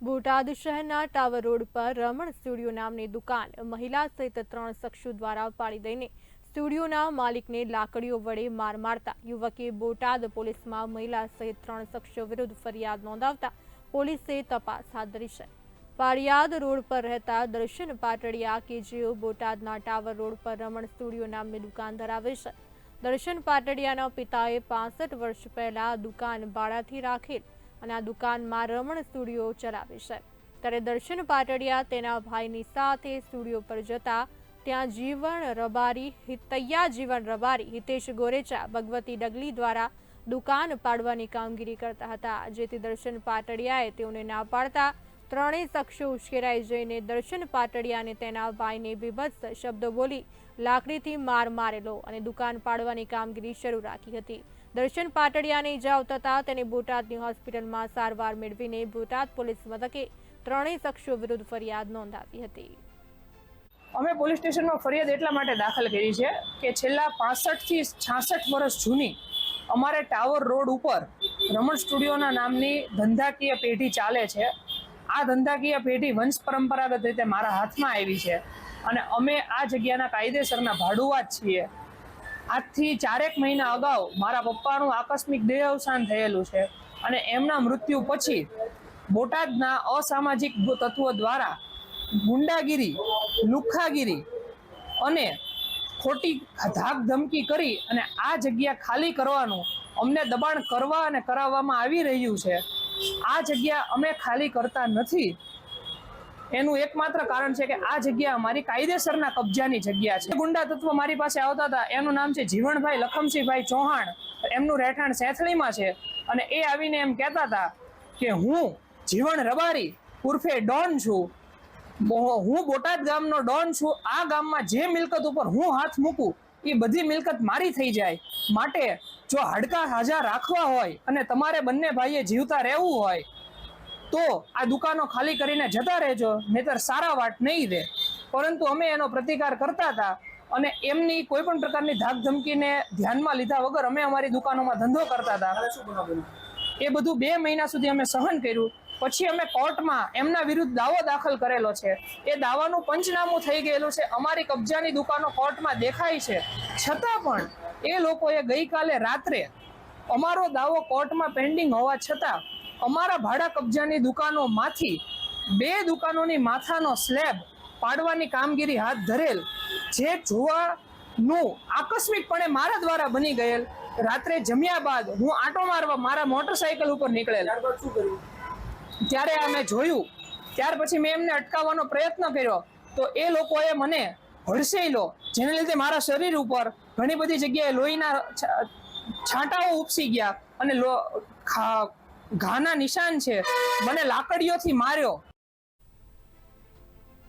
બોટાદ શહેરના tower road પર રમણ studio નામની દુકાન મહિલા સહિત ત્રણ શખ્સો દ્વારા પાડી દઈને સ્ટુડિયોના માલિકને લાકડીઓ વડે માર મારતા યુવકે બોટાદ પોલીસમાં મહિલા સહિત ત્રણ શખ્સો વિરુદ્ધ ફરિયાદ નોંધાવતા પોલીસે તપાસ હાથ ધરી છે. પાળિયાદ રોડ પર રહેતા દર્શન પાટડિયા કે જેઓ બોટાદના ટાવર રોડ પર રમણ સ્ટુડિયો નામની દુકાન ધરાવે છે. દર્શન પાટડિયાના પિતાએ પાસઠ વર્ષ પહેલા દુકાન ભાડાથી રાખેલ અને આ દુકાનમાં રમણ સ્ટુડિયો ચલાવે છે. ત્યારે દર્શન પાટડિયા તેના ભાઈની સાથે સ્ટુડિયો પર જતા ત્યાં જીવન રબારી હિતૈયા જીવન રબારી હિતેશ ગોરેચા ભગવતી ડગલી દ્વારા દુકાન પાડવાની કામગીરી કરતા હતા. જેથી દર્શન પાટડિયાએ તેઓને ના પાડતા ત્રણેય શખ્સો ઉશ્કેરાઈ જઈને દર્શન પાટડિયાને તેના ભાઈને બીભત્સ શબ્દો બોલી લાકડીથી માર મારેલો અને દુકાન પાડવાની કામગીરી શરૂ રાખી હતી. દર્શન પાટડિયાને ઇજાઓ થતાં તેને બોટાદની હોસ્પિટલમાં સારવાર મેળવીને બોટાદ પોલીસ મથકે ત્રણેય શખ્સો વિરુદ્ધ ફરિયાદ નોંધાવી હતી. અમે પોલીસ સ્ટેશનમાં ફરિયાદ એટલા માટે દાખલ કરી છે કે છેલ્લા પાસઠથી છાસઠ વર્ષ જૂની અમારે ટાવર રોડ ઉપર રમણ સ્ટુડિયોના નામની ધંધાકીય પેઢી ચાલે છે. આ ધંધાકીય પેઢી વંશ પરંપરાગત રીતે મારા હાથમાં આવી છે અને અમે આ જગ્યાના કાયદેસરના ભાડુઆત છીએ. આજથી ચારેક મહિના અગાઉ મારા પપ્પાનું આકસ્મિક દેહ અવસાન થયેલું છે અને એમના મૃત્યુ પછી બોટાદના અસામાજિક તત્વો દ્વારા ગુંડાગીરી લુખાગીરી અને ખોટી ધાક ધમકી કરી અને આ જગ્યા ખાલી કરવાનું અમને દબાણ કરવા અને કરાવવામાં આવી રહ્યું છે. આ જગ્યા અમે ખાલી કરતા નથી. એનું એકમાત્ર કારણ છે કે આ જગ્યા અમારી કાયદેસરના કબજાની જગ્યા છે. ગુંડા તત્વ મારી પાસે આવતા હતા. એનું નામ છે જીવણભાઈ લખમસિંહભાઈ ચૌહાણ. એમનું રહેઠાણ સેથળીમાં છે. અને એ આવીને એમ કહેતા હતા કે હું જીવણ રબારી ઉર્ફે ડોન છું. હું બોટાદ ગામનો ડોન છું. આ ગામમાં જે મિલકત ઉપર હું હાથ મૂકું, એ બધી મિલકત મારી થઈ જાય. માટે જો હાડકા હાજા રાખવા હોય અને તમારે બંને ભાઈએ જીવતા રહેવું હોય તો આ દુકાનો ખાલી કરીને જતા રહેજો નહીતર સારા વાટ નહીં રહે પરંતુ અમે એનો પ્રતિકાર કરતા હતા અને એમની કોઈ પણ પ્રકારની ધાક ધમકીને ધ્યાનમાં લીધા વગર અમે અમારી દુકાનોમાં ધંધો કરતા હતા. એ બધું બે મહિના સુધી અમે સહન કર્યું. પછી અમે કોર્ટમાં એમના વિરુદ્ધ દાવો દાખલ કરેલો છે. એ દાવાનું પંચનામું થઈ ગયેલું છે. અમારી કબજાની દુકાનો કોર્ટમાં દેખાય છે. છતાં પણ એ લોકોએ ગઈકાલે રાત્રે અમારો દાવો કોર્ટમાં પેન્ડિંગ હોવા છતાં અમારા ભાડા કબજાની દુકાનોમાંથી બે દુકાનોની માથાનો સ્લેબ પાડવાની કામગીરી હાથ ધરેલ, જે જોવાનું આકસ્મિકપણે મારા દ્વારા બની ગયેલ. રાત્રે જમ્યા બાદ હું આંટો મારવા મારા મોટરસાયકલ ઉપર નીકળેલ. ત્યારે અમે જોયું. ત્યાર પછી મેં એમને અટકાવવાનો પ્રયત્ન કર્યો. તો એ લોકોએ મને હડસેલો જેને લીધે મારા શરીર ઉપર ઘણી બધી જગ્યાએ લોહીના છાંટાઓ ઉપસી ગયા અને ઘાના નિશાન છે. મને લાકડીઓથી માર્યો.